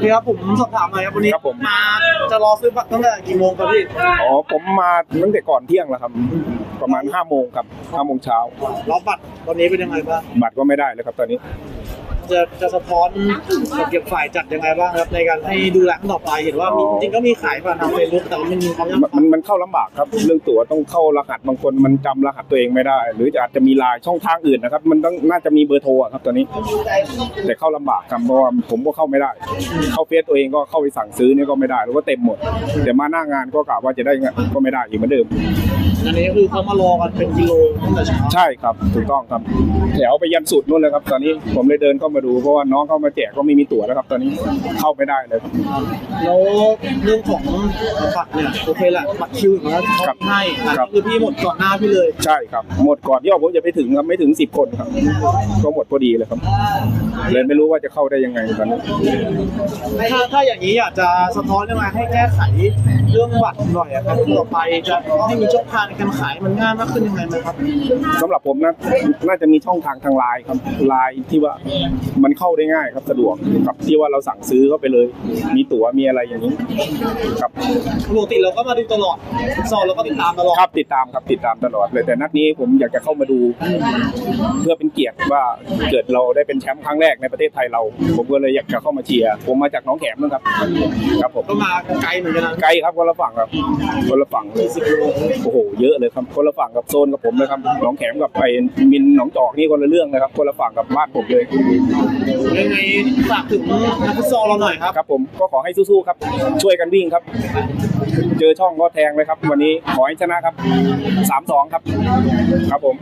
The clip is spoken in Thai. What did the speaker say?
เคครับผมสอบถามหน่อยครับวันนี้ครับผม มาจะรอซื้อบัตรตั้งแต่กี่โมงครับพี่อ๋อผมมาตั้งแต่ก่อนเที่ยงแล้วครับ ประมาณห้าโมงครับห้าโมงเช้าแล้วบัตรตอนนี้เป็นยังไงบ้างบัตรก็ไม่ได้เลยครับตอนนี้ จะจะสะท้อนเก็บฝ่ายจัดยังไงบ้างครับในการให้ดูแลต่อไปเห็นว่ามีอ๋อจริงๆก็มีขายผ่านทางเฟซบุ๊กแต่ว่ามันมีความยากมันมันมันเข้าลำบากครับ เรื่องตั๋วต้องเข้ารหัสบางคนมันจำรหัสตัวเองไม่ได้ หรือจะอาจจะมีไลายช่องทางอื่นนะครับ มันต้องน่าจะมีเบอร์โทรอะครับตอนนี้ แต่เข้าลำบากครับเพราะว่าผมก็เข้าไม่ได้ เข้าเฟซตัวเองก็เข้าไปสั่งซื้อเนี่ยก็ไม่ได้แล้วก็เต็มหมด แต่มาหน้างานก็กะว่าจะได้เงินก็ไม่ได้อีกเหมือนเดิมอันนี้คือเขามารอกันเป็นกิโลตั้งแต่เช้าใช่ครับถูกต้องครับแถวไปยันสุดนู่นเลยครับ ตอนนี้ผมเลยเดินเข้ามาดูเพราะว่าน้องเข้ามาแจกก็ไม่มีตั๋วแล้วครับ ตอนนี้เข้าไม่ได้เลยครับ แล้วเรื่องของบัตรเนี่ยโอเคแหละบัตรคิวของเราครับเขาให้แต่ครับคือพี่หมดก่อนหน้าพี่เลย ใช่ครับ หมดก่อนที่ว่าผมจะไปถึงครับไม่ถึงสิบคนครับ ก็หมดพอดีเลยครับ เลยไม่รู้ว่าจะเข้าได้ยังไงตอนนี้ ถ้าถ้าอย่างนี้อยากจะสะท้อนยังไงให้แก้ไขเรื่องบัตรหน่อยอะครับต่อไปจะให้มีช่องทางในการขายมันง่ายมากขึ้นยังไงไหมครับ สำหรับผมนะน่าจะมีช่องทางทางไลน์ครับไลน์ที่ว่ามันเข้าได้ง่ายครับสะดวกกับที่ว่าเราสั่งซื้อเข้าไปเลย มีตั๋วมีอะไรอย่างนี้ครับปกติเราก็มาดูตลอดสอนเราก็ติดตามตลอดครับติดตามครับติดตามตลอดเลยแต่นัดนี้ผมอยากจะเข้ามาดู เพื่อเป็นเกียรติว่าเกิดเราได้เป็นแชมป์ครั้งแรกในประเทศไทยเรา ผมก็เลยอยากจะเข้ามาเชียร์ผมมาจากหน้องแขมนะครับครับผมก็มาไกลเหมือนกันนะไกลครับคนละฝั่งครับคนละฝั่งเลยสิบโลโอ้โหเยอะเลยครับคนละฝั่งกับโซนกับผมเลยครับหนองแขมกับไปมินหนองจอกนี่คนละเรื่องนะครับคนละฝั่งกับบ้านผมเลย ยังไงฝากถึงนักฟุตซอลเราหน่อยครับ ครับผมก็ขอให้สู้ๆครับ ช่วยกันวิ่งครับ เจอช่องก็แทงเลยครับ วันนี้ขอให้ชนะครับสามสองครับ ครับผม